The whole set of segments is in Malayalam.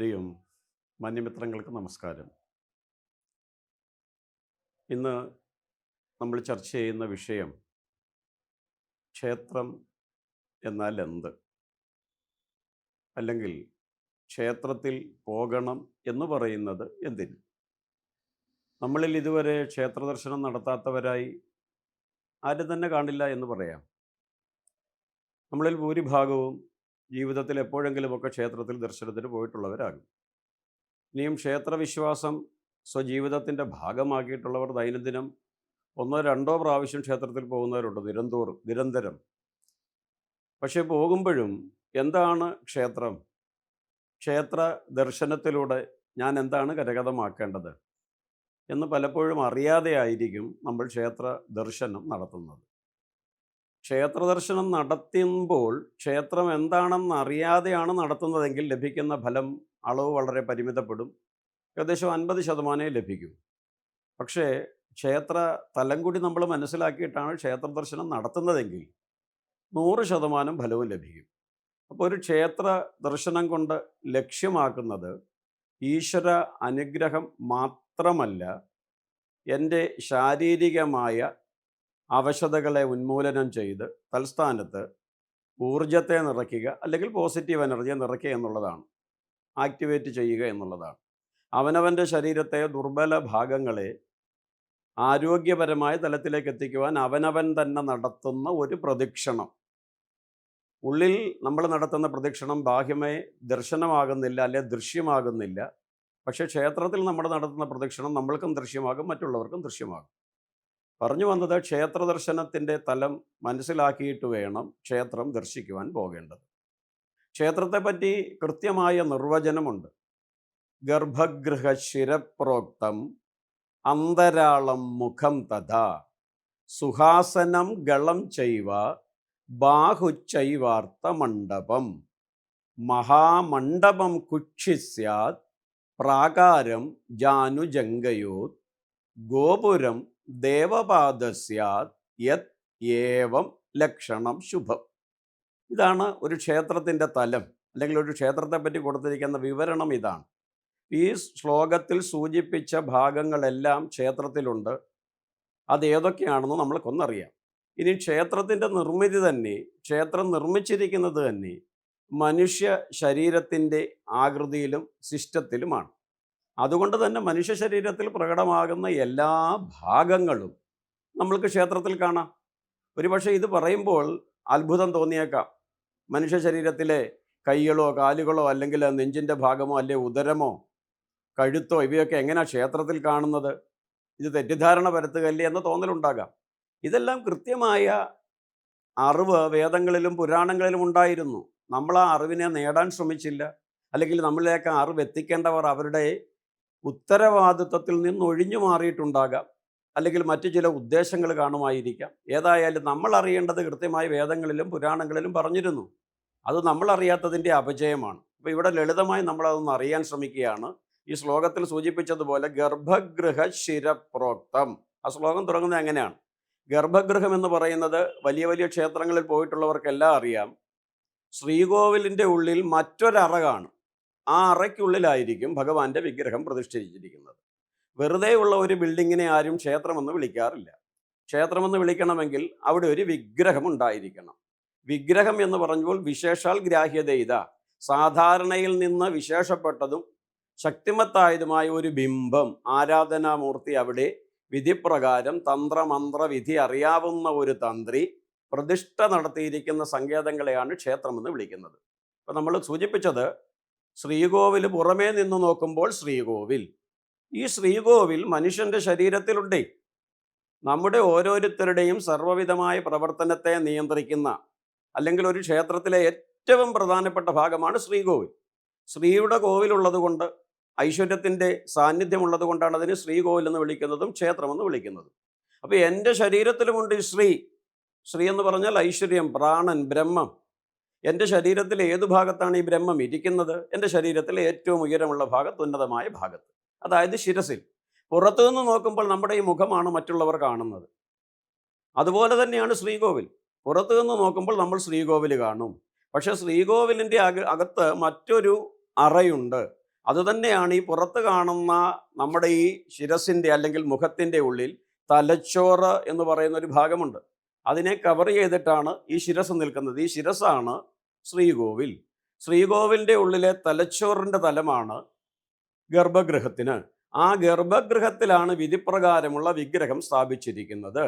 പ്രിയം മാന്യമിത്രങ്ങൾക്ക് നമസ്കാരം. ഇന്ന് നമ്മൾ ചർച്ച ചെയ്യുന്ന വിഷയം ക്ഷേത്രം എന്നാൽ എന്ത് അല്ലെങ്കിൽ ക്ഷേത്രത്തിൽ പോകണം എന്ന് പറയുന്നത് എന്തിന്? നമ്മളിൽ ഇതുവരെ ക്ഷേത്ര ദർശനം നടത്താത്തവരായി ആരും തന്നെ കാണില്ല എന്ന് പറയാം. നമ്മളിൽ ഭൂരിഭാഗവും ജീവിതത്തിൽ എപ്പോഴെങ്കിലുമൊക്കെ ക്ഷേത്രത്തിൽ ദർശനത്തിന് പോയിട്ടുള്ളവരാകും. ഇനിയും ക്ഷേത്രവിശ്വാസം സ്വജീവിതത്തിന്റെ ഭാഗമാക്കിയിട്ടുള്ളവർ ദൈനംദിനം ഒന്നോ രണ്ടോ പ്രാവശ്യം ക്ഷേത്രത്തിൽ പോകുന്നവരുണ്ട് നിരന്തോറും നിരന്തരം. പക്ഷേ പോകുമ്പോഴും എന്താണ് ക്ഷേത്രം? ക്ഷേത്ര ദർശനത്തിലൂടെ ഞാൻ എന്താണ് കരഗതമാക്കേണ്ടത്? എന്ന് പലപ്പോഴും അറിയാതെ ആയിരിക്കും നമ്മൾ ക്ഷേത്ര ദർശനം നടത്തുന്നത്. ക്ഷേത്ര ദർശനം നടത്തുമ്പോൾ ക്ഷേത്രം എന്താണെന്ന് അറിയാതെയാണ് നടത്തുന്നതെങ്കിൽ ലഭിക്കുന്ന ഫലം അളവ് വളരെ പരിമിതപ്പെടും. ഏകദേശം അൻപത് ശതമാനമേ ലഭിക്കൂ. പക്ഷേ ക്ഷേത്ര തലം കൂടി നമ്മൾ മനസ്സിലാക്കിയിട്ടാണ് ക്ഷേത്രദർശനം നടത്തുന്നതെങ്കിൽ നൂറ് ശതമാനം ഫലവും ലഭിക്കും. അപ്പോൾ ഒരു ക്ഷേത്ര ദർശനം കൊണ്ട് ലക്ഷ്യമാക്കുന്നത് ഈശ്വര അനുഗ്രഹം മാത്രമല്ല എന്റെ ശാരീരികമായ അവശതകളെ ഉന്മൂലനം ചെയ്ത് തൽസ്ഥാനത്ത് ഊർജത്തെ നിറയ്ക്കുക അല്ലെങ്കിൽ പോസിറ്റീവ് എനർജിയെ നിറയ്ക്കുക എന്നുള്ളതാണ്. ആക്ടിവേറ്റ് ചെയ്യുക എന്നുള്ളതാണ്. അവനവന്റെ ശരീരത്തെ ദുർബല ഭാഗങ്ങളെ ആരോഗ്യപരമായ തലത്തിലേക്ക് എത്തിക്കുവാൻ അവനവൻ തന്നെ നടത്തുന്ന ഒരു പ്രദക്ഷിണം. ഉള്ളിൽ നമ്മൾ നടത്തുന്ന പ്രദക്ഷിണം ബാഹ്യമേ ദർശനമാകുന്നില്ല അല്ലെ ദൃശ്യമാകുന്നില്ല. പക്ഷേ ക്ഷേത്രത്തിൽ നമ്മൾ നടത്തുന്ന പ്രദക്ഷിണം നമ്മൾക്കും ദൃശ്യമാകും മറ്റുള്ളവർക്കും ദൃശ്യമാകും. പറഞ്ഞു വന്നത് ക്ഷേത്ര ദർശനത്തിന്റെ തലം മനസ്സിലാക്കിയിട്ട് വേണം ക്ഷേത്രം ദർശിക്കുവാൻ പോകേണ്ടത്. ക്ഷേത്രത്തെപ്പറ്റി കൃത്യമായ നിർവചനമുണ്ട്. ഗർഭഗൃഹ ശിരപ്രോക്തം അന്തരാളം മുഖം തഥാ സുഹാസനം ഗളം ചെയ്വ ബാഹുച്ചൈവാർത്ത മണ്ഡപം മഹാമണ്ഡപം കുക്ഷിസ്യാത് പ്രാകാരം ജാനുജംഗയോത് ഗോപുരം ദേവപാദസ്യാത് യത് ഏവം ലക്ഷണം ശുഭം. ഇതാണ് ഒരു ക്ഷേത്രത്തിന്റെ തലം അല്ലെങ്കിൽ ഒരു ക്ഷേത്രത്തെ പറ്റി കൊടുത്തിരിക്കുന്ന വിവരണം ഇതാണ്. ഈ ശ്ലോകത്തിൽ സൂചിപ്പിച്ച ഭാഗങ്ങളെല്ലാം ക്ഷേത്രത്തിലുണ്ട്. അത് ഏതൊക്കെയാണെന്ന് നമ്മൾക്കൊന്നറിയാം. ഇനി ക്ഷേത്രത്തിന്റെ നിർമ്മിതി തന്നെ ക്ഷേത്രം നിർമ്മിച്ചിരിക്കുന്നത് തന്നെ മനുഷ്യ ശരീരത്തിന്റെ ആകൃതിയിലും സിസ്റ്റത്തിലുമാണ്. അതുകൊണ്ട് തന്നെ മനുഷ്യ ശരീരത്തിൽ പ്രകടമാകുന്ന എല്ലാ ഭാഗങ്ങളും നമ്മൾക്ക് ക്ഷേത്രത്തിൽ കാണാം. ഒരുപക്ഷെ ഇത് പറയുമ്പോൾ അത്ഭുതം തോന്നിയേക്കാം. മനുഷ്യ ശരീരത്തിലെ കൈകളോ കാലുകളോ അല്ലെങ്കിൽ നെഞ്ചിന്റെ ഭാഗമോ അല്ലെ ഉദരമോ കഴുത്തോ ഇവയൊക്കെ എങ്ങനെയാണ് ക്ഷേത്രത്തിൽ കാണുന്നത്? ഇത് തെറ്റിദ്ധാരണ പരത്തുകയല്ലേ എന്ന തോന്നലുണ്ടാകാം. ഇതെല്ലാം കൃത്യമായ അറിവ് വേദങ്ങളിലും പുരാണങ്ങളിലും ഉണ്ടായിരുന്നു. നമ്മൾ ആ അറിവിനെ നേടാൻ ശ്രമിച്ചില്ല. അല്ലെങ്കിൽ നമ്മളിലേക്ക് അറിവ് എത്തിക്കേണ്ടവർ അവരുടെ ഉത്തരവാദിത്വത്തിൽ നിന്ന് ഒഴിഞ്ഞു മാറിയിട്ടുണ്ടാകാം. അല്ലെങ്കിൽ മറ്റു ചില ഉദ്ദേശങ്ങൾ കാണുമായിരിക്കാം. ഏതായാലും നമ്മൾ അറിയേണ്ടത് കൃത്യമായി വേദങ്ങളിലും പുരാണങ്ങളിലും പറഞ്ഞിരുന്നു. അത് നമ്മൾ അറിയാത്തതിന്റെ അപജയമാണ്. അപ്പോൾ ഇവിടെ ലളിതമായി നമ്മളതൊന്ന് അറിയാൻ ശ്രമിക്കുകയാണ്. ഈ ശ്ലോകത്തിൽ സൂചിപ്പിച്ചതുപോലെ ഗർഭഗൃഹ ശിരപ്രോക്തം ആ ശ്ലോകം തുടങ്ങുന്നത് എങ്ങനെയാണ്? ഗർഭഗൃഹം എന്ന് പറയുന്നത് വലിയ വലിയ ക്ഷേത്രങ്ങളിൽ പോയിട്ടുള്ളവർക്കെല്ലാം അറിയാം. ശ്രീകോവിലിന്റെ ഉള്ളിൽ മറ്റൊരറ കാണും ആ അറയ്ക്കുള്ളിലായിരിക്കും ഭഗവാന്റെ വിഗ്രഹം പ്രതിഷ്ഠിച്ചിരിക്കുന്നത്. വെറുതെ ഉള്ള ഒരു ബിൽഡിങ്ങിനെ ആരും ക്ഷേത്രമെന്ന് വിളിക്കാറില്ല. ക്ഷേത്രമെന്ന് വിളിക്കണമെങ്കിൽ അവിടെ ഒരു വിഗ്രഹം ഉണ്ടായിരിക്കണം. വിഗ്രഹം എന്ന് പറഞ്ഞപ്പോൾ വിശേഷാൽ ഗ്രാഹ്യതയിത സാധാരണയിൽ നിന്ന് വിശേഷപ്പെട്ടതും ശക്തിമത്തായതുമായ ഒരു ബിംബം ആരാധനാമൂർത്തി അവിടെ വിധിപ്രകാരം തന്ത്രമന്ത്ര വിധി അറിയാവുന്ന ഒരു തന്ത്രി പ്രതിഷ്ഠ നടത്തിയിരിക്കുന്ന സങ്കേതങ്ങളെയാണ് ക്ഷേത്രമെന്ന് വിളിക്കുന്നത്. അപ്പം നമ്മൾ സൂചിപ്പിച്ചത് ശ്രീകോവിൽ പുറമേ നിന്ന് നോക്കുമ്പോൾ ശ്രീകോവിൽ. ഈ ശ്രീകോവിൽ മനുഷ്യന്റെ ശരീരത്തിലുണ്ട്. നമ്മുടെ ഓരോരുത്തരുടെയും സർവവിധമായ പ്രവർത്തനത്തെ നിയന്ത്രിക്കുന്ന അല്ലെങ്കിൽ ഒരു ക്ഷേത്രത്തിലെ ഏറ്റവും പ്രധാനപ്പെട്ട ഭാഗമാണ് ശ്രീകോവിൽ. ശ്രീയുടെ കോവിലുള്ളത് കൊണ്ട് ഐശ്വര്യത്തിന്റെ സാന്നിധ്യമുള്ളത് കൊണ്ടാണ് അതിന് ശ്രീകോവിൽ എന്ന് വിളിക്കുന്നതും ക്ഷേത്രമെന്ന് വിളിക്കുന്നതും. അപ്പോൾ എന്റെ ശരീരത്തിലുമുണ്ട് ഈ ശ്രീ. ശ്രീ എന്ന് പറഞ്ഞാൽ ഐശ്വര്യം പ്രാണൻ ബ്രഹ്മം. എന്റെ ശരീരത്തിലെ ഏത് ഭാഗത്താണ് ഈ ബ്രഹ്മം ഇരിക്കുന്നത്? എന്റെ ശരീരത്തിലെ ഏറ്റവും ഉയരമുള്ള ഭാഗത്ത് ഉന്നതമായ ഭാഗത്ത്. അതായത് ശിരസിൽ. പുറത്തു നിന്ന് നോക്കുമ്പോൾ നമ്മുടെ ഈ മുഖമാണ് മറ്റുള്ളവർ കാണുന്നത്. അതുപോലെ തന്നെയാണ് ശ്രീകോവിൽ. പുറത്തു നിന്ന് നോക്കുമ്പോൾ നമ്മൾ ശ്രീകോവിൽ കാണും. പക്ഷേ ശ്രീകോവിലിന്റെ അക അകത്ത് മറ്റൊരു അറയുണ്ട്. അതുതന്നെയാണ് ഈ പുറത്ത് കാണുന്ന നമ്മുടെ ഈ ശിരസിന്റെ അല്ലെങ്കിൽ മുഖത്തിന്റെ ഉള്ളിൽ തലച്ചോറ് എന്ന് പറയുന്ന ഒരു ഭാഗമുണ്ട്. അതിനെ കവർ ചെയ്തിട്ടാണ് ഈ ശിരസ് നിൽക്കുന്നത്. ഈ ശിരസാണ് ശ്രീകോവിൽ. ശ്രീകോവിലിന്റെ ഉള്ളിലെ തലച്ചോറിന്റെ തലമാണ് ഗർഭഗൃഹത്തിന്. ആ ഗർഭഗൃഹത്തിലാണ് വിധിപ്രകാരമുള്ള വിഗ്രഹം സ്ഥാപിച്ചിരിക്കുന്നത്.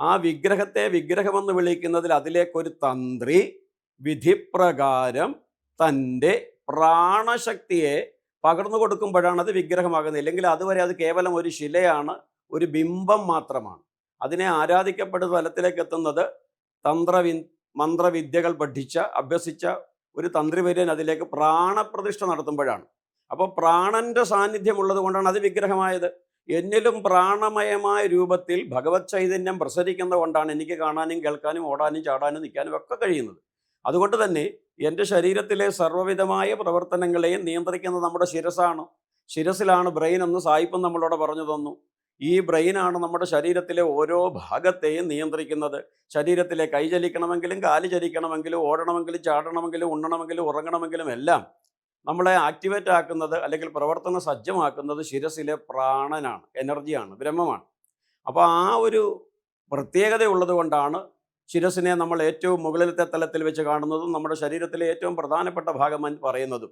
ആ വിഗ്രഹത്തെ വിഗ്രഹമെന്ന് വിളിക്കുന്നതിൽ അതിലേക്കൊരു തന്ത്രി വിധിപ്രകാരം തന്റെ പ്രാണശക്തിയെ പകർന്നു കൊടുക്കുമ്പോഴാണ് അത് വിഗ്രഹമാകുന്നത്. ഇല്ലെങ്കിൽ അതുവരെ അത് കേവലം ഒരു ശിലയാണ് ഒരു ബിംബം മാത്രമാണ്. അതിനെ ആരാധിക്കപ്പെടുന്ന തലത്തിലേക്ക് എത്തുന്നത് തന്ത്രവി മന്ത്രവിദ്യകൾ പഠിച്ച അഭ്യസിച്ച ഒരു തന്ത്രിവര്യൻ അതിലേക്ക് പ്രാണപ്രതിഷ്ഠ നടത്തുമ്പോഴാണ്. അപ്പോൾ പ്രാണന്റെ സാന്നിധ്യമുള്ളത് കൊണ്ടാണ് അത് വിഗ്രഹമായത്. എന്നിലും പ്രാണമയമായ രൂപത്തിൽ ഭഗവത് ചൈതന്യം പ്രസരിക്കുന്നത് കൊണ്ടാണ് എനിക്ക് കാണാനും കേൾക്കാനും ഓടാനും ചാടാനും നിൽക്കാനും ഒക്കെ കഴിയുന്നത്. അതുകൊണ്ട് തന്നെ എന്റെ ശരീരത്തിലെ സർവവിധമായ പ്രവർത്തനങ്ങളെയും നിയന്ത്രിക്കുന്നത് നമ്മുടെ ശിരസാണ്. ശിരസിലാണ് ബ്രെയിൻ എന്ന് സായിപ്പം നമ്മളോട് പറഞ്ഞു തന്നു. ഈ ബ്രെയിനാണ് നമ്മുടെ ശരീരത്തിലെ ഓരോ ഭാഗത്തെയും നിയന്ത്രിക്കുന്നത്. ശരീരത്തിലെ കൈ ചലിക്കണമെങ്കിലും കാൽ ചലിക്കണമെങ്കിലും ഓടണമെങ്കിലും ചാടണമെങ്കിലും ഉണ്ണണമെങ്കിലും ഉറങ്ങണമെങ്കിലും എല്ലാം നമ്മളെ ആക്ടിവേറ്റ് ആക്കുന്നത് അല്ലെങ്കിൽ പ്രവർത്തന സജ്ജമാക്കുന്നത് ശിരസിലെ പ്രാണനാണ് എനർജിയാണ് ബ്രഹ്മമാണ്. അപ്പോൾ ആ ഒരു പ്രത്യേകത ഉള്ളത് കൊണ്ടാണ് ശിരസിനെ നമ്മൾ ഏറ്റവും മുകളിലത്തെ തലത്തിൽ വെച്ച് കാണുന്നതും നമ്മുടെ ശരീരത്തിലെ ഏറ്റവും പ്രധാനപ്പെട്ട ഭാഗം പറയുന്നതും.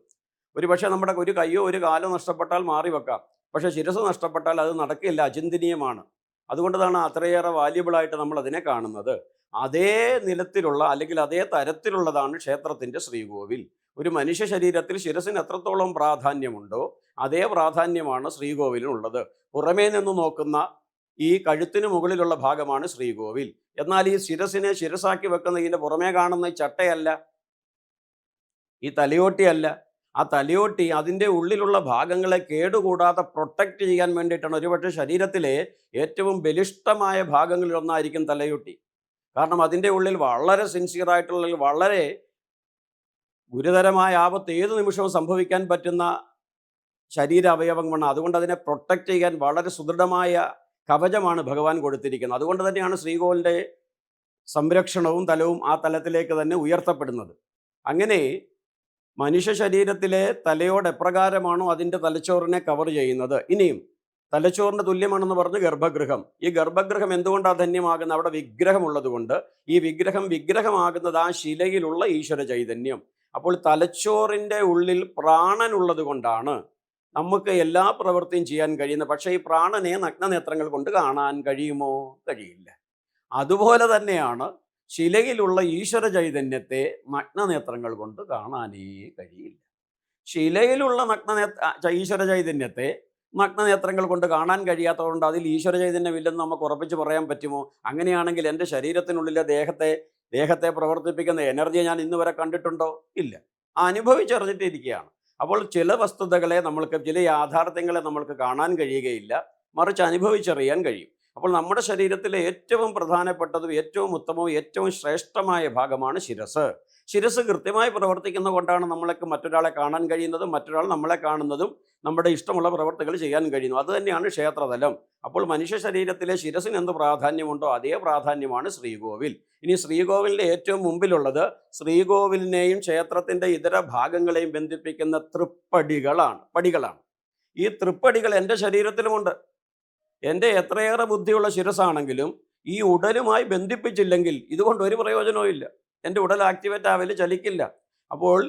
ഒരു പക്ഷേ നമ്മുടെ ഒരു കയ്യോ ഒരു കാലോ നഷ്ടപ്പെട്ടാൽ മാറി വെക്കാം പക്ഷേ ശിരസ് നഷ്ടപ്പെട്ടാൽ അത് നടക്കില്ല അചിന്തനീയമാണ്. അതുകൊണ്ടാണ് അത്രയേറെ വാല്യബിളായിട്ട് നമ്മൾ അതിനെ കാണുന്നത്. അതേ നിലത്തിലുള്ള അല്ലെങ്കിൽ അതേ തരത്തിലുള്ളതാണ് ക്ഷേത്രത്തിന്റെ ശ്രീകോവിൽ. ഒരു മനുഷ്യ ശരീരത്തിൽ ശിരസിന് എത്രത്തോളം പ്രാധാന്യമുണ്ടോ അതേ പ്രാധാന്യമാണ് ശ്രീകോവിലിനുള്ളത്. പുറമേ നിന്ന് നോക്കുന്ന ഈ കഴുത്തിന് മുകളിലുള്ള ഭാഗമാണ് ശ്രീകോവിൽ. എന്നാൽ ഈ ശിരസിനെ ശിരസാക്കി വെക്കുന്ന ഇതിന്റെ പുറമേ കാണുന്ന ഈ ചട്ടയല്ല ഈ തലയോട്ടിയല്ല ആ തലയോട്ടി അതിന്റെ ഉള്ളിലുള്ള ഭാഗങ്ങളെ കേടുകൂടാതെ പ്രൊട്ടക്റ്റ് ചെയ്യാൻ വേണ്ടിയിട്ടാണ് ഒരുപക്ഷെ ശരീരത്തിലെ ഏറ്റവും ബലിഷ്ടമായ ഭാഗങ്ങളിലൊന്നായിരിക്കും തലയോട്ടി. കാരണം അതിന്റെ ഉള്ളിൽ വളരെ സിൻസിയറായിട്ടുള്ള വളരെ ഗുരുതരമായ ആപത്ത് ഏത് നിമിഷവും സംഭവിക്കാൻ പറ്റുന്ന ശരീര അവയവങ്ങളാണ്. അതുകൊണ്ട് അതിനെ പ്രൊട്ടക്റ്റ് ചെയ്യാൻ വളരെ സുദൃഢമായ കവചമാണ് ഭഗവാൻ കൊടുത്തിരിക്കുന്നത്. അതുകൊണ്ട് തന്നെയാണ് ശ്രീകോലിന്റെ സംരക്ഷണവും തലവും ആ തലത്തിലേക്ക് തന്നെ ഉയർത്തപ്പെടുന്നത്. അങ്ങനെ മനുഷ്യ ശരീരത്തിലെ തലയോട് എപ്രകാരമാണോ അതിന്റെ തലച്ചോറിനെ കവർ ചെയ്യുന്നത്? ഇനിയും തലച്ചോറിന് തുല്യമാണെന്ന് പറഞ്ഞ് ഗർഭഗൃഹം. ഈ ഗർഭഗൃഹം എന്തുകൊണ്ടാണ് ധന്യമാകുന്നത്? അവിടെ വിഗ്രഹമുള്ളത് കൊണ്ട് ഈ വിഗ്രഹം വിഗ്രഹമാകുന്നത് ആ ശിലയിലുള്ള ഈശ്വര ചൈതന്യം. അപ്പോൾ തലച്ചോറിന്റെ ഉള്ളിൽ പ്രാണനുള്ളത് കൊണ്ടാണ് നമുക്ക് എല്ലാ പ്രവൃത്തിയും ചെയ്യാൻ കഴിയുന്നത്. പക്ഷേ ഈ പ്രാണനെ നഗ്നനേത്രങ്ങൾ കൊണ്ട് കാണാൻ കഴിയുമോ? കഴിയില്ല. അതുപോലെ തന്നെയാണ് ശിലയിലുള്ള ഈശ്വര ചൈതന്യത്തെ നഗ്നനേത്രങ്ങൾ കൊണ്ട് കാണാനേ കഴിയില്ല. ശിലയിലുള്ള നഗ്നനേത്ര ഈശ്വര ചൈതന്യത്തെ നഗ്നനേത്രങ്ങൾ കൊണ്ട് കാണാൻ കഴിയാത്തതുകൊണ്ട് അതിൽ ഈശ്വര ചൈതന്യമില്ലെന്ന് നമുക്ക് ഉറപ്പിച്ച് പറയാൻ പറ്റുമോ? അങ്ങനെയാണെങ്കിൽ എന്റെ ശരീരത്തിനുള്ളിലെ ദേഹത്തെ ദേഹത്തെ പ്രവർത്തിപ്പിക്കുന്ന എനർജി ഞാൻ ഇന്ന് വരെ കണ്ടിട്ടുണ്ടോ? ഇല്ല. അനുഭവിച്ചറിഞ്ഞിട്ടിരിക്കുകയാണ്. അപ്പോൾ ചില വസ്തുതകളെ നമ്മൾക്ക് ചില യാഥാർത്ഥ്യങ്ങളെ നമ്മൾക്ക് കാണാൻ കഴിയുകയില്ല. മറിച്ച് അനുഭവിച്ചറിയാൻ കഴിയും. അപ്പോൾ നമ്മുടെ ശരീരത്തിലെ ഏറ്റവും പ്രധാനപ്പെട്ടതും ഏറ്റവും ഉത്തമവും ഏറ്റവും ശ്രേഷ്ഠമായ ഭാഗമാണ് ശിരസ്. ശിരസ് കൃത്യമായി പ്രവർത്തിക്കുന്ന കൊണ്ടാണ് നമ്മളൊക്കെ മറ്റൊരാളെ കാണാൻ കഴിയുന്നതും മറ്റൊരാൾ നമ്മളെ കാണുന്നതും നമ്മുടെ ഇഷ്ടമുള്ള പ്രവർത്തികൾ ചെയ്യാൻ കഴിയുന്നു അത് തന്നെയാണ് ക്ഷേത്രതലം. അപ്പോൾ മനുഷ്യ ശരീരത്തിലെ ശിരസിന് എന്ത് പ്രാധാന്യമുണ്ടോ അതേ പ്രാധാന്യമാണ് ശ്രീകോവിൽ. ഇനി ശ്രീകോവിലിന്റെ ഏറ്റവും മുമ്പിലുള്ളത് ശ്രീകോവിലിനെയും ക്ഷേത്രത്തിന്റെ ഇതര ഭാഗങ്ങളെയും ബന്ധിപ്പിക്കുന്ന തൃപ്പടികളാണ് പടികളാണ്. ഈ തൃപ്പടികൾ എന്റെ ശരീരത്തിലുമുണ്ട്. എന്റെ എത്രയേറെ ബുദ്ധിയുള്ള ശിരസാണെങ്കിലും ഈ ഉടലുമായി ബന്ധിപ്പിച്ചില്ലെങ്കിൽ ഇതുകൊണ്ട് ഒരു പ്രയോജനവും ഇല്ല. എന്റെ ഉടൽ ആക്ടിവേറ്റ് ആവൽ ചലിക്കില്ല. അപ്പോൾ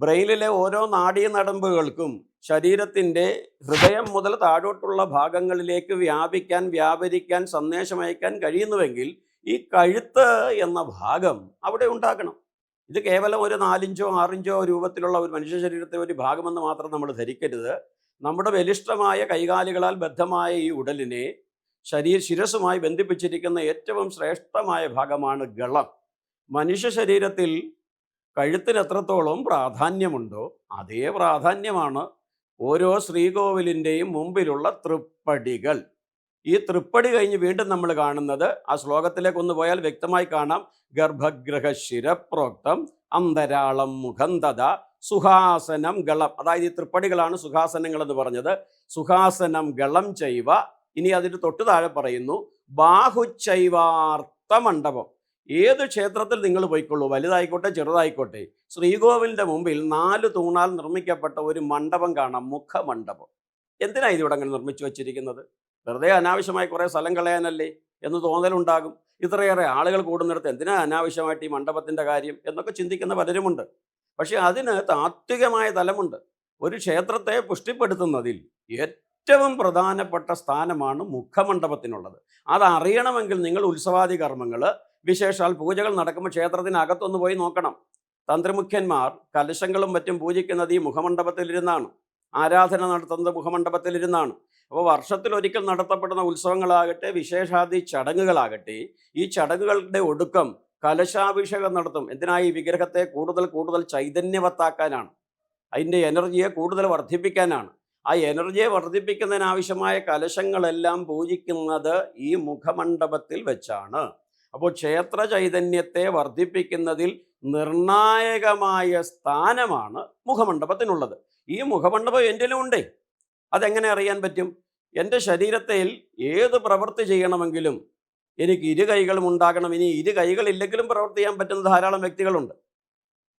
ബ്രെയിനിലെ ഓരോ നാടീ നടമ്പുകൾക്കും ശരീരത്തിന്റെ ഹൃദയം മുതൽ താഴോട്ടുള്ള ഭാഗങ്ങളിലേക്ക് വ്യാപിക്കാൻ വ്യാപരിക്കാൻ സന്ദേശം അയക്കാൻ കഴിയുന്നുവെങ്കിൽ ഈ കഴുത്ത് എന്ന ഭാഗം അവിടെ ഉണ്ടാക്കണം ഇത് കേവലം ഒരു നാലിഞ്ചോ ആറിഞ്ചോ രൂപത്തിലുള്ള ഒരു മനുഷ്യ ശരീരത്തിലെ ഒരു ഭാഗമെന്ന് മാത്രം നമ്മൾ ധരിക്കരുത്. നമ്മുടെ ബലിഷ്ഠമായ കൈകാലുകളാൽ ബദ്ധമായ ഈ ഉടലിനെ ശരീര ശിരസുമായി ബന്ധിപ്പിച്ചിരിക്കുന്ന ഏറ്റവും ശ്രേഷ്ഠമായ ഭാഗമാണ് ഗളം. മനുഷ്യ ശരീരത്തിൽ കഴുത്തിന് എത്രത്തോളം പ്രാധാന്യമുണ്ടോ അതേ പ്രാധാന്യമാണ് ഓരോ ശ്രീകോവിലിന്റെയും മുമ്പിലുള്ള തൃപ്പടികൾ. ഈ തൃപ്പടി കഴിഞ്ഞ് വീണ്ടും നമ്മൾ കാണുന്നത് ആ ശ്ലോകത്തിലേക്ക് ഒന്ന് പോയാൽ വ്യക്തമായി കാണാം. ഗർഭഗ്രഹ ശിരപ്രോക്തം അന്തരാളം മുഖന്തത സുഹാസനം ഗളം. അതായത് ഈ തൃപ്പടികളാണ് സുഹാസനങ്ങൾ എന്ന് പറഞ്ഞത്. സുഹാസനം ഗളം ചെയ്വ ഇനി അതിന് തൊട്ടു താഴെ പറയുന്നു ബാഹുച്ചൈവാർത്ത മണ്ഡപം. ഏത് ക്ഷേത്രത്തിൽ നിങ്ങൾ പോയിക്കൊള്ളൂ? വലുതായിക്കോട്ടെ ചെറുതായിക്കോട്ടെ. ശ്രീകോവിലിന്റെ മുമ്പിൽ നാല് തൂണാൽ നിർമ്മിക്കപ്പെട്ട ഒരു മണ്ഡപം കാണാം മുഖമണ്ഡപം. എന്തിനാ ഇതിവിടെ അങ്ങനെ നിർമ്മിച്ചു വച്ചിരിക്കുന്നത്? വെറുതെ അനാവശ്യമായി കുറേ സ്ഥലം കളയാനല്ലേ എന്ന് തോന്നലുണ്ടാകും. ഇത്രയേറെ ആളുകൾ കൂടുന്നിടത്ത് എന്തിനാ അനാവശ്യമായിട്ട് ഈ മണ്ഡപത്തിന്റെ കാര്യം എന്നൊക്കെ ചിന്തിക്കുന്ന പലരുമുണ്ട്. പക്ഷെ അതിന് താത്വികമായ തലമുണ്ട്. ഒരു ക്ഷേത്രത്തെ പുഷ്ടിപ്പെടുത്തുന്നതിൽ ഏറ്റവും പ്രധാനപ്പെട്ട സ്ഥാനമാണ് മുഖമണ്ഡപത്തിനുള്ളത്. അത് അറിയണമെങ്കിൽ നിങ്ങൾ ഉത്സവാദി കർമ്മങ്ങൾ വിശേഷാൽ പൂജകൾ നടക്കുമ്പോൾ ക്ഷേത്രത്തിനകത്തൊന്ന് പോയി നോക്കണം. തന്ത്രിമുഖ്യന്മാർ കലശങ്ങളും മറ്റും പൂജിക്കുന്നത് ഈ മുഖമണ്ഡപത്തിലിരുന്നാണ്. ആരാധന നടത്തുന്നത് മുഖമണ്ഡപത്തിലിരുന്നാണ്. അപ്പോൾ വർഷത്തിൽ ഒരിക്കൽ നടത്തപ്പെടുന്ന ഉത്സവങ്ങളാകട്ടെ വിശേഷാദി ചടങ്ങുകളാകട്ടെ ഈ ചടങ്ങുകളുടെ ഒടുക്കം കലശാഭിഷേകം നടത്തും. എന്തിനായി വിഗ്രഹത്തെ കൂടുതൽ കൂടുതൽ ചൈതന്യവത്താക്കാനാണ്? അതിന്റെ എനർജിയെ കൂടുതൽ വർദ്ധിപ്പിക്കാനാണ്. ആ എനർജിയെ വർദ്ധിപ്പിക്കുന്നതിനാവശ്യമായ കലശങ്ങളെല്ലാം പൂജിക്കുന്നത് ഈ മുഖമണ്ഡപത്തിൽ വെച്ചാണ്. അപ്പോൾ ക്ഷേത്ര ചൈതന്യത്തെ വർദ്ധിപ്പിക്കുന്നതിൽ നിർണായകമായ സ്ഥാനമാണ് മുഖമണ്ഡപത്തിനുള്ളത്. ഈ മുഖമണ്ഡപം എന്റെലും ഉണ്ടേ? അതെങ്ങനെ അറിയാൻ പറ്റും? എന്റെ ശരീരത്തിൽ ഏത് പ്രവൃത്തി ചെയ്യണമെങ്കിലും എനിക്ക് ഇരു കൈകളും ഉണ്ടാകണം. ഇനി ഇരു കൈകളില്ലെങ്കിലും പ്രവർത്തി ചെയ്യാൻ പറ്റുന്ന ധാരാളം വ്യക്തികളുണ്ട്.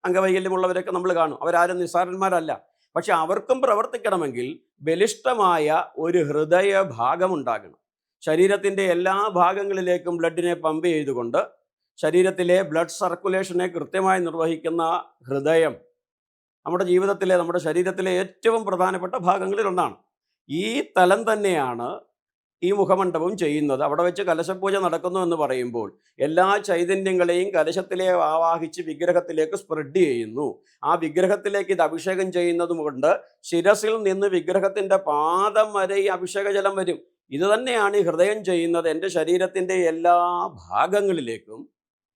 അംഗവൈകല്യമുള്ളവരൊക്കെ നമ്മൾ കാണും. അവരാരും നിസ്സാരന്മാരല്ല. പക്ഷെ അവർക്കും പ്രവർത്തിക്കണമെങ്കിൽ ബലിഷ്ടമായ ഒരു ഹൃദയ ഭാഗം ഉണ്ടാകണം. ശരീരത്തിന്റെ എല്ലാ ഭാഗങ്ങളിലേക്കും ബ്ലഡിനെ പമ്പ് ചെയ്തുകൊണ്ട് ശരീരത്തിലെ ബ്ലഡ് സർക്കുലേഷനെ കൃത്യമായി നിർവഹിക്കുന്ന ഹൃദയം നമ്മുടെ ജീവിതത്തിലെ നമ്മുടെ ശരീരത്തിലെ ഏറ്റവും പ്രധാനപ്പെട്ട ഭാഗങ്ങളിൽ ഒന്നാണ്. ഈ തലം തന്നെയാണ് ഈ മുഖമണ്ഡപം ചെയ്യുന്നത്. അവിടെ വെച്ച് കലശപൂജ നടക്കുന്നു എന്ന് പറയുമ്പോൾ എല്ലാ ചൈതന്യങ്ങളെയും കലശത്തിലെ ആവാഹിച്ച് വിഗ്രഹത്തിലേക്ക് സ്പ്രെഡ് ചെയ്യുന്നു. ആ വിഗ്രഹത്തിലേക്ക് ഇത് അഭിഷേകം ചെയ്യുന്നതുകൊണ്ട് ശിരസിൽ നിന്ന് വിഗ്രഹത്തിന്റെ പാദം വരെ ഈ അഭിഷേക ജലം വരും. ഇത് തന്നെയാണ് ഈ ഹൃദയം ചെയ്യുന്നത്. എന്റെ ശരീരത്തിന്റെ എല്ലാ ഭാഗങ്ങളിലേക്കും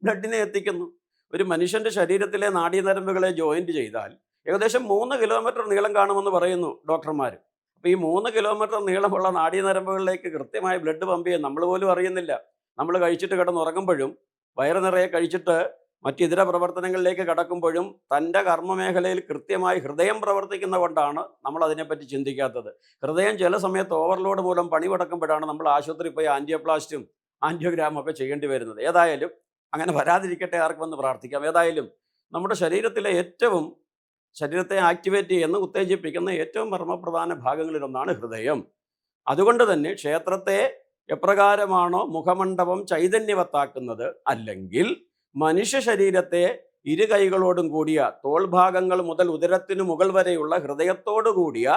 ബ്ലഡിനെ എത്തിക്കുന്നു. ഒരു മനുഷ്യന്റെ ശരീരത്തിലെ നാഡീനരമ്പുകളെ ജോയിന്റ് ചെയ്താൽ ഏകദേശം മൂന്ന് കിലോമീറ്റർ നീളം കാണുമെന്ന് പറയുന്നു ഡോക്ടർമാർ അപ്പോൾ ഈ മൂന്ന് കിലോമീറ്റർ നീളമുള്ള നാഡീനരമ്പുകളിലേക്ക് കൃത്യമായി ബ്ലഡ് പമ്പ് ചെയ്യും നമ്മൾ പോലും അറിയുന്നില്ല. നമ്മൾ കഴിച്ചിട്ട് കിടന്നുറങ്ങുമ്പോഴും വയറ് നിറയെ കഴിച്ചിട്ട് മറ്റ് ഇതര പ്രവർത്തനങ്ങളിലേക്ക് കടക്കുമ്പോഴും തന്റെ കർമ്മമേഖലയിൽ കൃത്യമായി ഹൃദയം പ്രവർത്തിക്കുന്ന കൊണ്ടാണ് നമ്മൾ അതിനെപ്പറ്റി ചിന്തിക്കാത്തത്. ഹൃദയം ചില സമയത്ത് ഓവർലോഡ് മൂലം പണി മുടക്കുമ്പോഴാണ് നമ്മൾ ആശുപത്രി പോയി ആന്റിയോപ്ലാസ്റ്റും ആന്റിയോഗ്രാമും ഒക്കെ ചെയ്യേണ്ടി വരുന്നത്. ഏതായാലും അങ്ങനെ വരാതിരിക്കട്ടെ ആർക്കും വന്ന് പ്രാർത്ഥിക്കാം. ഏതായാലും നമ്മുടെ ശരീരത്തിലെ ഏറ്റവും ശരീരത്തെ ആക്ടിവേറ്റ് ചെയ്യുന്ന ഉത്തേജിപ്പിക്കുന്ന ഏറ്റവും പരമപ്രധാന ഭാഗങ്ങളിലൊന്നാണ് ഹൃദയം. അതുകൊണ്ട് തന്നെ ക്ഷേത്രത്തെ എപ്രകാരമാണോ മുഖമണ്ഡപം ചൈതന്യവത്താക്കുന്നത് അല്ലെങ്കിൽ മനുഷ്യ ശരീരത്തെ ഇരു കൈകളോടും കൂടിയ തോൾഭാഗങ്ങൾ മുതൽ ഉദരത്തിനു മുകൾ വരെയുള്ള ഹൃദയത്തോടു കൂടിയ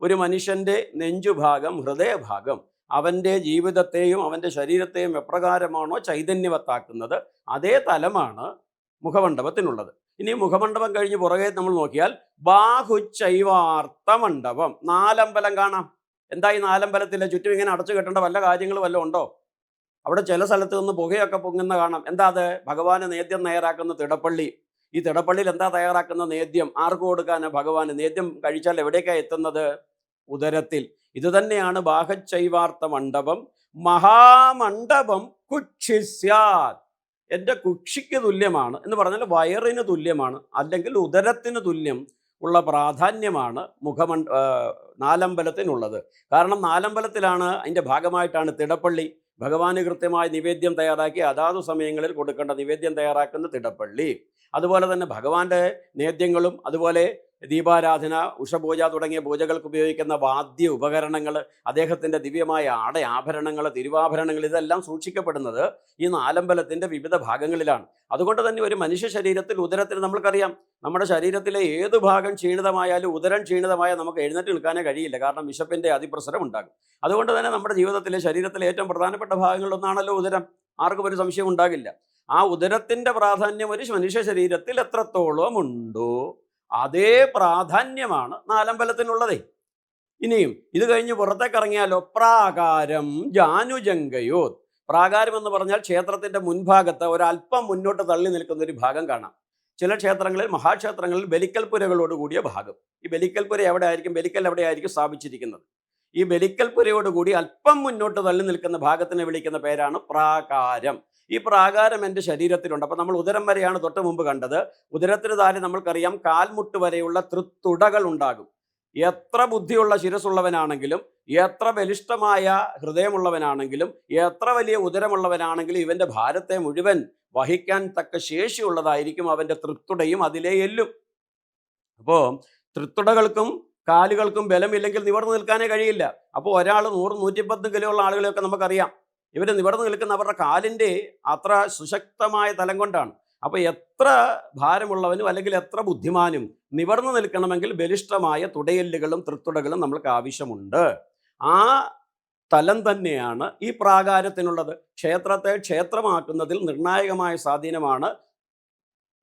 ഒരു മനുഷ്യന്റെ നെഞ്ചുഭാഗം ഹൃദയഭാഗം അവന്റെ ജീവിതത്തെയും അവന്റെ ശരീരത്തെയും എപ്രകാരമാണോ ചൈതന്യവത്താക്കുന്നത് അതേ തലമാണ് മുഖമണ്ഡപത്തിനുള്ളത്. ഇനി മുഖമണ്ഡപം കഴിഞ്ഞ് പുറകെ നമ്മൾ നോക്കിയാൽ ബാഹുചൈവാർത്ത മണ്ഡപം നാലമ്പലം കാണാം. എന്താ ഈ നാലമ്പലത്തിലെ ചുറ്റും ഇങ്ങനെ അടച്ചു കെട്ടേണ്ട വല്ല കാര്യങ്ങൾ വല്ലതും ഉണ്ടോ? അവിടെ ചില സ്ഥലത്ത് നിന്ന് പുകയൊക്കെ പൊങ്ങുന്ന കാണാം. എന്താ അത്? ഭഗവാന് നേദ്യം തയ്യാറാക്കുന്ന തിടപ്പള്ളി. ഈ തിടപ്പള്ളിയിൽ എന്താ തയ്യാറാക്കുന്ന നേദ്യം? ആർക്ക് കൊടുക്കാൻ ഭഗവാന്? നേദ്യം കഴിച്ചാൽ എവിടേക്കാണ് എത്തുന്നത്? ഉദരത്തിൽ. ഇത് തന്നെയാണ് ബാഹച്ചൈവാർത്ത മണ്ഡപം മഹാമണ്ഡപം കുക്ഷിസ്യാത് എന്റെ കുക്ഷിക്ക് തുല്യമാണ് എന്ന് പറഞ്ഞാൽ വയറിന് തുല്യമാണ് അല്ലെങ്കിൽ ഉദരത്തിന് തുല്യം ഉള്ള പ്രാധാന്യമാണ് മുഖമണ്ഡ ആ, നാലമ്പലത്തിനുള്ളത്. കാരണം നാലമ്പലത്തിലാണ് അതിന്റെ ഭാഗമായിട്ടാണ് തിടപ്പള്ളി. ഭഗവാന് കൃത്യമായ നിവേദ്യം തയ്യാറാക്കി അതാതു സമയങ്ങളിൽ കൊടുക്കേണ്ട നിവേദ്യം തയ്യാറാക്കുന്ന തിടപ്പള്ളി. അതുപോലെ തന്നെ ഭഗവാന്റെ നേദ്യങ്ങളും അതുപോലെ ദീപാരാധന ഉഷപൂജ തുടങ്ങിയ പൂജകൾക്ക് ഉപയോഗിക്കുന്ന വാദ്യ ഉപകരണങ്ങൾ അദ്ദേഹത്തിന്റെ ദിവ്യമായ ആട ആഭരണങ്ങൾ തിരുവാഭരണങ്ങൾ ഇതെല്ലാം സൂക്ഷിക്കപ്പെടുന്നത് ഈ നാലമ്പലത്തിന്റെ വിവിധ ഭാഗങ്ങളിലാണ്. അതുകൊണ്ട് തന്നെ ഒരു മനുഷ്യ ശരീരത്തിൽ ഉദരത്തിൽ നമ്മൾക്കറിയാം നമ്മുടെ ശരീരത്തിലെ ഏത് ഭാഗം ക്ഷീണിതമായാലും ഉദരം ക്ഷീണിതമായ നമുക്ക് എഴുന്നേറ്റ് നിൽക്കാനേ കഴിയില്ല കാരണം വിശപ്പിന്റെ അതിപ്രസരം ഉണ്ടാകും. അതുകൊണ്ട് തന്നെ നമ്മുടെ ജീവിതത്തിലെ ശരീരത്തിലെ ഏറ്റവും പ്രധാനപ്പെട്ട ഭാഗങ്ങളിലൊന്നാണല്ലോ ഉദരം. ആർക്കും ഒരു സംശയം ഉണ്ടാകില്ല. ആ ഉദരത്തിന്റെ പ്രാധാന്യം ഒരു മനുഷ്യ ശരീരത്തിൽ എത്രത്തോളം ഉണ്ടോ അതേ പ്രാധാന്യമാണ് നാലമ്പലത്തിനുള്ളതേ. ഇനിയും ഇത് കഴിഞ്ഞ് പുറത്തേക്ക് ഇറങ്ങിയാലോ പ്രാകാരം ജാനുജങ്കയോ പ്രാകാരം എന്ന് പറഞ്ഞാൽ ക്ഷേത്രത്തിന്റെ മുൻഭാഗത്ത് ഒരല്പം മുന്നോട്ട് തള്ളി നിൽക്കുന്ന ഒരു ഭാഗം കാണാം. ചില ക്ഷേത്രങ്ങളിൽ മഹാക്ഷേത്രങ്ങളിൽ ബലിക്കൽപ്പുരകളോട് കൂടിയ ഭാഗം. ഈ ബലിക്കൽപ്പുര എവിടെ ആയിരിക്കും ബലിക്കൽ എവിടെ ആയിരിക്കും സ്ഥാപിച്ചിരിക്കുന്നത്? ഈ ബലിക്കൽപ്പുരയോടുകൂടി അല്പം മുന്നോട്ട് തള്ളി നിൽക്കുന്ന ഭാഗത്തിനെ വിളിക്കുന്ന പേരാണ് പ്രാകാരം. ഈ പ്രാകാരം എന്റെ ശരീരത്തിലുണ്ട്. അപ്പോൾ നമ്മൾ ഉദരം വരെയാണ് തൊട്ട് മുമ്പ് കണ്ടത്. ഉദരത്തിന് താഴെ നമ്മൾക്കറിയാം കാൽമുട്ട് വരെയുള്ള തൃത്തുടകൾ ഉണ്ടാകും. എത്ര ബുദ്ധിയുള്ള ശിരസുള്ളവനാണെങ്കിലും എത്ര ബലിഷ്ടമായ ഹൃദയമുള്ളവനാണെങ്കിലും എത്ര വലിയ ഉദരമുള്ളവനാണെങ്കിലും ഇവന്റെ ഭാരത്തെ മുഴുവൻ വഹിക്കാൻ തക്ക ശേഷിയുള്ളതായിരിക്കും അവന്റെ തൃത്തുടയും അതിലെ എല്ലും. അപ്പോൾ തൃത്തുടകൾക്കും കാലുകൾക്കും ബലമില്ലെങ്കിൽ നിവർന്നു നിൽക്കാനേ കഴിയില്ല. അപ്പോൾ ഒരാൾ നൂറ് നൂറ്റിപ്പത്ത് കിലോ ഉള്ള ആളുകളെയൊക്കെ നമുക്കറിയാം. ഇവർ നിവർന്നു നിൽക്കുന്ന അവരുടെ കാലിന്റെ അത്ര സുശക്തമായ തലം കൊണ്ടാണ്. അപ്പോൾ എത്ര ഭാരമുള്ളവനും അല്ലെങ്കിൽ എത്ര ബുദ്ധിമാനും നിവർന്നു നിൽക്കണമെങ്കിൽ ബലിഷ്ഠമായ തുടയല്ലുകളും തൃത്തുടകളും നമ്മൾക്ക് ആവശ്യമുണ്ട്. ആ തലം തന്നെയാണ് ഈ പ്രാകാരത്തിനുള്ളത്. ക്ഷേത്രത്തെ ക്ഷേത്രമാക്കുന്നതിൽ നിർണായകമായ സ്വാധീനമാണ്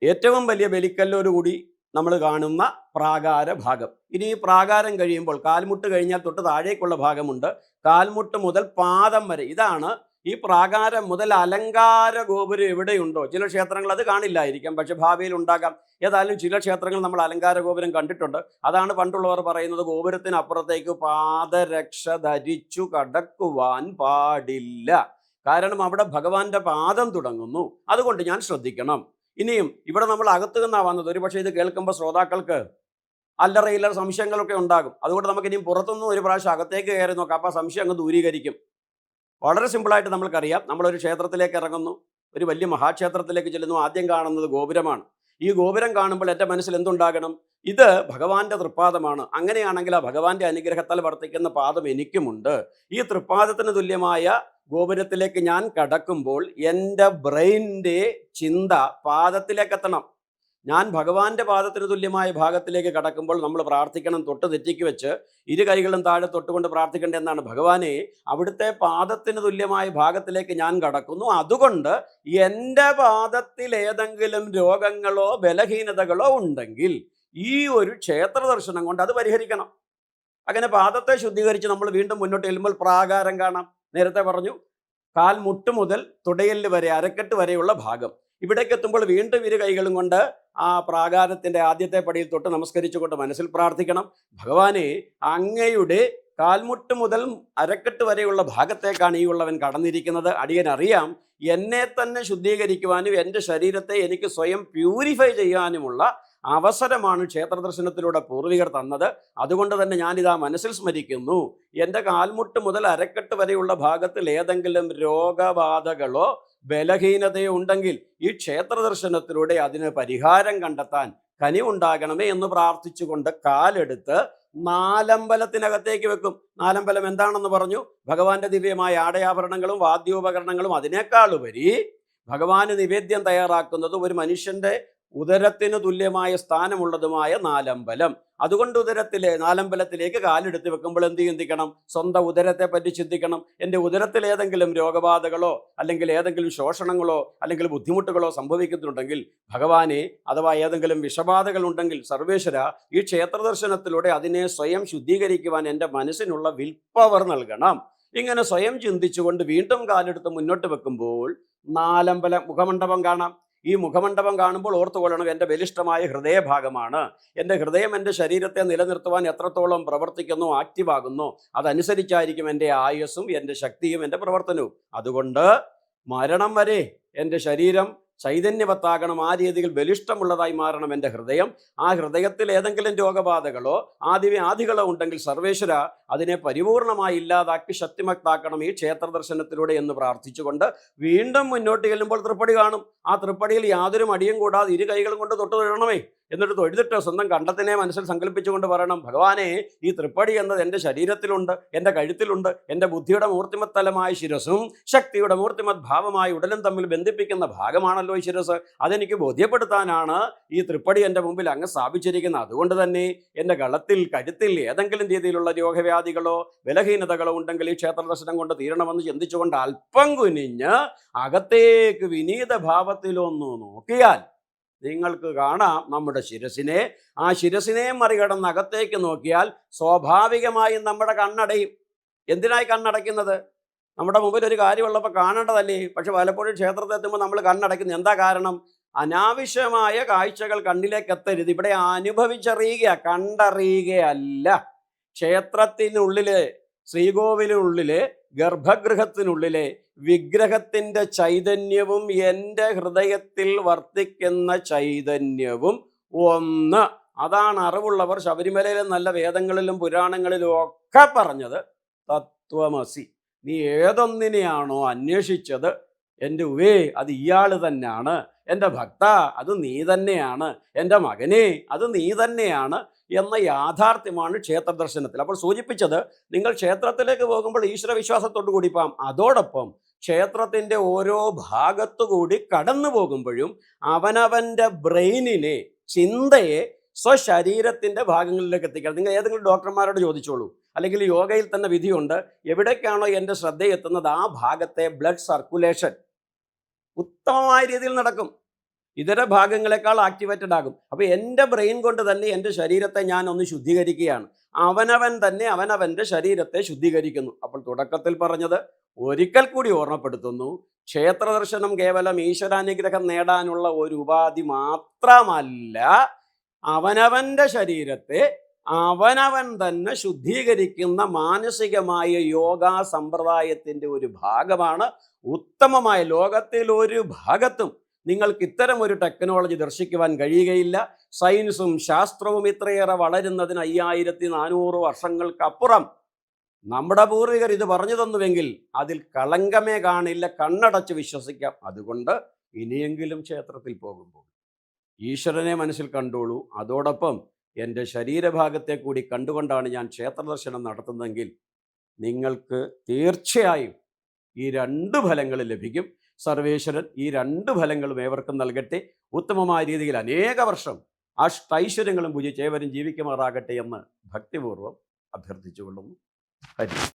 ഏറ്റവും വലിയ ബലിക്കല്ലോടുകൂടി നമ്മൾ കാണുന്ന പ്രാകാര ഭാഗം. ഇനി ഈ പ്രാകാരം കഴിയുമ്പോൾ കാൽമുട്ട് കഴിഞ്ഞാൽ തൊട്ട് താഴേക്കുള്ള ഭാഗമുണ്ട്. കാൽമുട്ട് മുതൽ പാദം വരെ. ഇതാണ് ഈ പ്രാകാരം മുതൽ അലങ്കാര ഗോപുരം എവിടെയുണ്ടോ. ചില ക്ഷേത്രങ്ങൾ അത് കാണില്ലായിരിക്കാം. പക്ഷെ ഭാവിയിൽ ഉണ്ടാകാം. ഏതായാലും ചില ക്ഷേത്രങ്ങൾ നമ്മൾ അലങ്കാര ഗോപുരം കണ്ടിട്ടുണ്ട്. അതാണ് പണ്ടുള്ളവർ പറയുന്നത് ഗോപുരത്തിനപ്പുറത്തേക്ക് പാദരക്ഷ ധരിച്ചു കടക്കുവാൻ പാടില്ല. കാരണം അവിടെ ഭഗവാന്റെ പാദം തുടങ്ങുന്നു. അതുകൊണ്ട് ഞാൻ ശ്രദ്ധിക്കണം. ഇനിയും ഇവിടെ നമ്മൾ അകത്തു നിന്നാണ് വന്നത്. ഒരുപക്ഷെ ഇത് കേൾക്കുമ്പോൾ ശ്രോതാക്കൾക്ക് അല്ലറ സംശയങ്ങളൊക്കെ ഉണ്ടാകും. അതുകൊണ്ട് നമുക്ക് ഇനിയും പുറത്തുനിന്ന് ഒരു പ്രാവശ്യം അകത്തേക്ക് കയറി നോക്കാം. അപ്പോൾ സംശയം അങ്ങ് ദൂരീകരിക്കും. വളരെ സിമ്പിളായിട്ട് നമ്മൾക്കറിയാം. നമ്മളൊരു ക്ഷേത്രത്തിലേക്ക് ഇറങ്ങുന്നു. ഒരു വലിയ മഹാക്ഷേത്രത്തിലേക്ക് ചെല്ലുന്നു. ആദ്യം കാണുന്നത് ഗോപുരമാണ്. ഈ ഗോപുരം കാണുമ്പോൾ എന്റെ മനസ്സിൽ എന്തുണ്ടാകണം? ഇത് ഭഗവാന്റെ തൃപ്പാദമാണ്. അങ്ങനെയാണെങ്കിൽ ആ ഭഗവാന്റെ അനുഗ്രഹത്താൽ വർത്തിക്കുന്ന പാദം എനിക്കുമുണ്ട്. ഈ തൃപ്പാദത്തിന് തുല്യമായ ഗോപുരത്തിലേക്ക് ഞാൻ കടക്കുമ്പോൾ എന്റെ ബ്രെയിനിന്റെ ചിന്ത പാദത്തിലേക്ക് എത്തണം. ഞാൻ ഭഗവാന്റെ പാദത്തിന് തുല്യമായ ഭാഗത്തിലേക്ക് കടക്കുമ്പോൾ നമ്മൾ പ്രാർത്ഥിക്കണം തൊട്ട് തെറ്റിക്ക് വെച്ച് ഇരു കൈകളും താഴെ തൊട്ടുകൊണ്ട് പ്രാർത്ഥിക്കേണ്ട എന്നാണ്. ഭഗവാനെ അവിടുത്തെ പാദത്തിന് തുല്യമായ ഭാഗത്തിലേക്ക് ഞാൻ കടക്കുന്നു. അതുകൊണ്ട് എന്റെ പാദത്തിൽ ഏതെങ്കിലും രോഗങ്ങളോ ബലഹീനതകളോ ഉണ്ടെങ്കിൽ ഈ ഒരു ക്ഷേത്ര ദർശനം കൊണ്ട് അത് പരിഹരിക്കണം. അങ്ങനെ പാദത്തെ ശുദ്ധീകരിച്ച് നമ്മൾ വീണ്ടും മുന്നോട്ട് ചെല്ലുമ്പോൾ പ്രാകാരം കാണാം. നേരത്തെ പറഞ്ഞു കാൽ മുട്ട് മുതൽ തുടയൽ വരെ അരക്കെട്ട് വരെയുള്ള ഭാഗം. ഇവിടേക്ക് എത്തുമ്പോൾ വീണ്ടും ഇരു കൈകളും കൊണ്ട് ആ പ്രാകാരത്തിന്റെ ആദ്യത്തെ പടിയിൽ തൊട്ട് നമസ്കരിച്ചുകൊണ്ട് മനസ്സിൽ പ്രാർത്ഥിക്കണം. ഭഗവാനെ അങ്ങയുടെ കാൽമുട്ട് മുതൽ അരക്കെട്ട് വരെയുള്ള ഭാഗത്തേക്കാണ് ഈ ഉള്ളവൻ കടന്നിരിക്കുന്നത്. അടിയൻ അറിയാം എന്നെ തന്നെ ശുദ്ധീകരിക്കുവാനും എന്റെ ശരീരത്തെ എനിക്ക് സ്വയം പ്യൂരിഫൈ ചെയ്യാനുമുള്ള അവസരമാണ് ക്ഷേത്ര ദർശനത്തിലൂടെ പൂർവികർ തന്നത്. അതുകൊണ്ട് തന്നെ ഞാനിതാ മനസ്സിൽ സ്മരിക്കുന്നു. എന്റെ കാൽമുട്ട് മുതൽ അരക്കെട്ട് വരെയുള്ള ഭാഗത്തിൽ ഏതെങ്കിലും രോഗബാധകളോ ബലഹീനതയോ ഉണ്ടെങ്കിൽ ഈ ക്ഷേത്ര ദർശനത്തിലൂടെ അതിന് പരിഹാരം കണ്ടെത്താൻ കനിവുണ്ടാകണമേ എന്ന് പ്രാർത്ഥിച്ചുകൊണ്ട് കാലെടുത്ത് നാലമ്പലത്തിനകത്തേക്ക് വെക്കും. നാലമ്പലം എന്താണെന്ന് പറഞ്ഞു? ഭഗവാന്റെ ദിവ്യമായ ആടയാഭരണങ്ങളും വാദ്യോപകരണങ്ങളും അതിനേക്കാളുപരി ഭഗവാന് നിവേദ്യം തയ്യാറാക്കുന്നത് ഒരു മനുഷ്യന്റെ ഉദരത്തിന് തുല്യമായ സ്ഥാനമുള്ളതുമായ നാലമ്പലം. അതുകൊണ്ട് ഉദരത്തിലെ നാലമ്പലത്തിലേക്ക് കാലെടുത്ത് വെക്കുമ്പോൾ എന്ത് ചിന്തിക്കണം? സ്വന്തം ഉദരത്തെ പറ്റി ചിന്തിക്കണം. എന്റെ ഉദരത്തിൽ ഏതെങ്കിലും രോഗബാധകളോ അല്ലെങ്കിൽ ഏതെങ്കിലും ശോഷണങ്ങളോ അല്ലെങ്കിൽ ബുദ്ധിമുട്ടുകളോ സംഭവിക്കുന്നുണ്ടെങ്കിൽ ഭഗവാനെ അഥവാ ഏതെങ്കിലും വിഷബാധകൾ ഉണ്ടെങ്കിൽ സർവേശ്വര ഈ ക്ഷേത്രദർശനത്തിലൂടെ അതിനെ സ്വയം ശുദ്ധീകരിക്കുവാൻ എന്റെ മനസ്സിനുള്ള വിൽ പവർ നൽകണം. ഇങ്ങനെ സ്വയം ചിന്തിച്ചുകൊണ്ട് വീണ്ടും കാലെടുത്ത് മുന്നോട്ട് വെക്കുമ്പോൾ നാലമ്പലം മുഖമണ്ഡപം കാണാം. ഈ മുഖമണ്ഡപം കാണുമ്പോൾ ഓർത്തുകൊള്ളണം എന്റെ ബലിഷ്ടമായ ഹൃദയഭാഗമാണ്. എന്റെ ഹൃദയം എന്റെ ശരീരത്തെ നിലനിർത്തുവാൻ എത്രത്തോളം പ്രവർത്തിക്കുന്നു ആക്റ്റീവാകുന്നു അതനുസരിച്ചായിരിക്കും എന്റെ ആയുസ്സും എന്റെ ശക്തിയും എന്റെ പ്രവർത്തനവും. അതുകൊണ്ട് മരണം വരെ എന്റെ ശരീരം ചൈതന്യവത്താകണം ആ രീതിയിൽ ബലിഷ്ടമുള്ളതായി മാറണം എന്റെ ഹൃദയം. ആ ഹൃദയത്തിൽ ഏതെങ്കിലും രോഗബാധകളോ ആദ്യമേ ആദികളോ ഉണ്ടെങ്കിൽ സർവേശ്വര അതിനെ പരിപൂർണമായി ഇല്ലാതാക്കി ശക്തിമക്താക്കണം ഈ ക്ഷേത്ര ദർശനത്തിലൂടെ എന്ന് പ്രാർത്ഥിച്ചുകൊണ്ട് വീണ്ടും മുന്നോട്ട് ചെല്ലുമ്പോൾ തൃപ്പടി കാണും. ആ തൃപ്പടിയിൽ യാതൊരു മടിയും കൂടാതെ ഇരു കൈകളും കൊണ്ട് തൊട്ട് തൊഴണമേ. എന്നിട്ട് തൊഴുതിട്ട് സ്വന്തം കണ്ടത്തിനെ മനസ്സിൽ സങ്കല്പിച്ചുകൊണ്ട് പറയണം ഭഗവാനെ ഈ തൃപ്പടി എന്നത് എന്റെ ശരീരത്തിലുണ്ട് എന്റെ കഴുത്തിലുണ്ട് എന്റെ ബുദ്ധിയുടെ മൂർത്തിമത്തലമായ ശിരസും ശക്തിയുടെ മൂർത്തിമത് ഭാവമായി ഉടലും തമ്മിൽ ബന്ധിപ്പിക്കുന്ന ഭാഗമാണല്ലോ ഈ ശിരസ് അതെനിക്ക് ബോധ്യപ്പെടുത്താനാണ് ഈ തൃപ്പടി എന്റെ മുമ്പിൽ അങ്ങ് സ്ഥാപിച്ചിരിക്കുന്നത്. അതുകൊണ്ട് തന്നെ എന്റെ കളത്തിൽ കഴുത്തിൽ ഏതെങ്കിലും രീതിയിലുള്ള രോഗവ്യാധികളോ ബലഹീനതകളോ ഉണ്ടെങ്കിൽ ഈ ക്ഷേത്ര ദർശനം കൊണ്ട് തീരണമെന്ന് ചിന്തിച്ചുകൊണ്ട് അല്പം കുനിഞ്ഞ് അകത്തേക്ക് വിനീത ഭാവത്തിലൊന്നു നോക്കിയാൽ നിങ്ങൾക്ക് കാണാം നമ്മുടെ ശിരസിനെ. ആ ശിരസിനെ മറികടന്ന് അകത്തേക്ക് നോക്കിയാൽ സ്വാഭാവികമായും നമ്മുടെ കണ്ണടയും. എന്തിനായി കണ്ണടയ്ക്കുന്നത്? നമ്മുടെ മുമ്പിൽ ഒരു കാര്യമുള്ളപ്പോൾ കാണേണ്ടതല്ലേ? പക്ഷെ പലപ്പോഴും ക്ഷേത്രത്തിൽ എത്തുമ്പോൾ നമ്മൾ കണ്ണടയ്ക്കുന്നു എന്താ കാരണം? അനാവശ്യമായ കാഴ്ചകൾ കണ്ണിലേക്ക് എത്തരുത്. ഇവിടെ അനുഭവിച്ചറിയുക കണ്ടറിയുകയല്ല. ക്ഷേത്രത്തിനുള്ളിൽ ശ്രീകോവിലിനുള്ളിലെ ഗർഭഗൃഹത്തിനുള്ളിലെ വിഗ്രഹത്തിന്റെ ചൈതന്യവും എന്റെ ഹൃദയത്തിൽ വർത്തിക്കുന്ന ചൈതന്യവും ഒന്ന്. അതാണ് അറിവുള്ളവർ ശബരിമലയിലും നല്ല വേദങ്ങളിലും പുരാണങ്ങളിലും ഒക്കെ പറഞ്ഞത്. തത്വമസി. നീ ഏതൊന്നിനെയാണോ അന്വേഷിച്ചത്? എന്റെ ഉവേ അത് ഇയാൾ തന്നെയാണ്. എന്റെ ഭക്ത അത് നീ തന്നെയാണ്. എന്റെ മകനെ അത് നീ തന്നെയാണ്. എന്ന യാഥാർത്ഥ്യമാണ് ക്ഷേത്ര ദർശനത്തിൽ അപ്പോൾ സൂചിപ്പിച്ചത് നിങ്ങൾ ക്ഷേത്രത്തിലേക്ക് പോകുമ്പോൾ ഈശ്വര വിശ്വാസത്തോടു കൂടി പോകാം. അതോടൊപ്പം ക്ഷേത്രത്തിന്റെ ഓരോ ഭാഗത്തുകൂടി കടന്നു പോകുമ്പോഴും അവനവന്റെ ബ്രെയിനിനെ ചിന്തയെ സ്വശരീരത്തിന്റെ ഭാഗങ്ങളിലേക്ക് എത്തിക്കണം. നിങ്ങൾ ഏതെങ്കിലും ഡോക്ടർമാരോട് ചോദിച്ചോളൂ. അല്ലെങ്കിൽ യോഗയിൽ തന്നെ വിധിയുണ്ട്. എവിടേക്കാണോ എന്റെ ശ്രദ്ധയെത്തുന്നത് ആ ഭാഗത്തെ ബ്ലഡ് സർക്കുലേഷൻ. ഉത്തമമായ രീതിയിൽ നടക്കും. ഇതര ഭാഗങ്ങളെക്കാൾ ആക്ടിവേറ്റഡ് ആകും. അപ്പോൾ എന്റെ ബ്രെയിൻ കൊണ്ട് തന്നെ എന്റെ ശരീരത്തെ ഞാൻ ഒന്ന് ശുദ്ധീകരിക്കുകയാണ്. അവനവൻ തന്നെ അവനവന്റെ ശരീരത്തെ ശുദ്ധീകരിക്കുന്നു. അപ്പോൾ തുടക്കത്തിൽ പറഞ്ഞത് ഒരിക്കൽ കൂടി ഓർമ്മപ്പെടുത്തുന്നു. ക്ഷേത്ര ദർശനം കേവലം ഈശ്വരാനുഗ്രഹം നേടാനുള്ള ഒരു ഉപാധി മാത്രമല്ല അവനവന്റെ ശരീരത്തെ അവനവൻ തന്നെ ശുദ്ധീകരിക്കുന്ന മാനസികമായ യോഗാ സമ്പ്രദായത്തിന്റെ ഒരു ഭാഗമാണ്. ഉത്തമമായ ലോകത്തിൽ ഒരു ഭാഗത്തും നിങ്ങൾക്ക് ഇത്തരം ഒരു ടെക്നോളജി ദർശിക്കുവാൻ കഴിയുകയില്ല. സയൻസും ശാസ്ത്രവും ഇത്രയേറെ വളരുന്നതിന് അയ്യായിരത്തി നാനൂറ് വർഷങ്ങൾക്കപ്പുറം നമ്മുടെ പൂർവികർ ഇത് പറഞ്ഞു തന്നുവെങ്കിൽ അതിൽ കളങ്കമേ കാണില്ല കണ്ണടച്ച് വിശ്വസിക്കാം. അതുകൊണ്ട് ഇനിയെങ്കിലും ക്ഷേത്രത്തിൽ പോകുമ്പോൾ ഈശ്വരനെ മനസ്സിൽ കണ്ടോളൂ. അതോടൊപ്പം എന്റെ ശരീരഭാഗത്തെ കൂടി കണ്ടുകൊണ്ടാണ് ഞാൻ ക്ഷേത്ര ദർശനം നടത്തുന്നതെങ്കിൽ നിങ്ങൾക്ക് തീർച്ചയായും ഈ രണ്ട് ഫലങ്ങൾ ലഭിക്കും. സർവേശ്വരൻ ഈ രണ്ട് ഫലങ്ങളും ഏവർക്കും നൽകട്ടെ. ഉത്തമമായ രീതിയിൽ അനേക വർഷം അഷ്ടൈശ്വര്യങ്ങളും പൂജിച്ച് ഏവരും ജീവിക്കുമാറാകട്ടെ എന്ന് ഭക്തിപൂർവം അഭ്യർത്ഥിച്ചുകൊള്ളുന്നു. ഹരി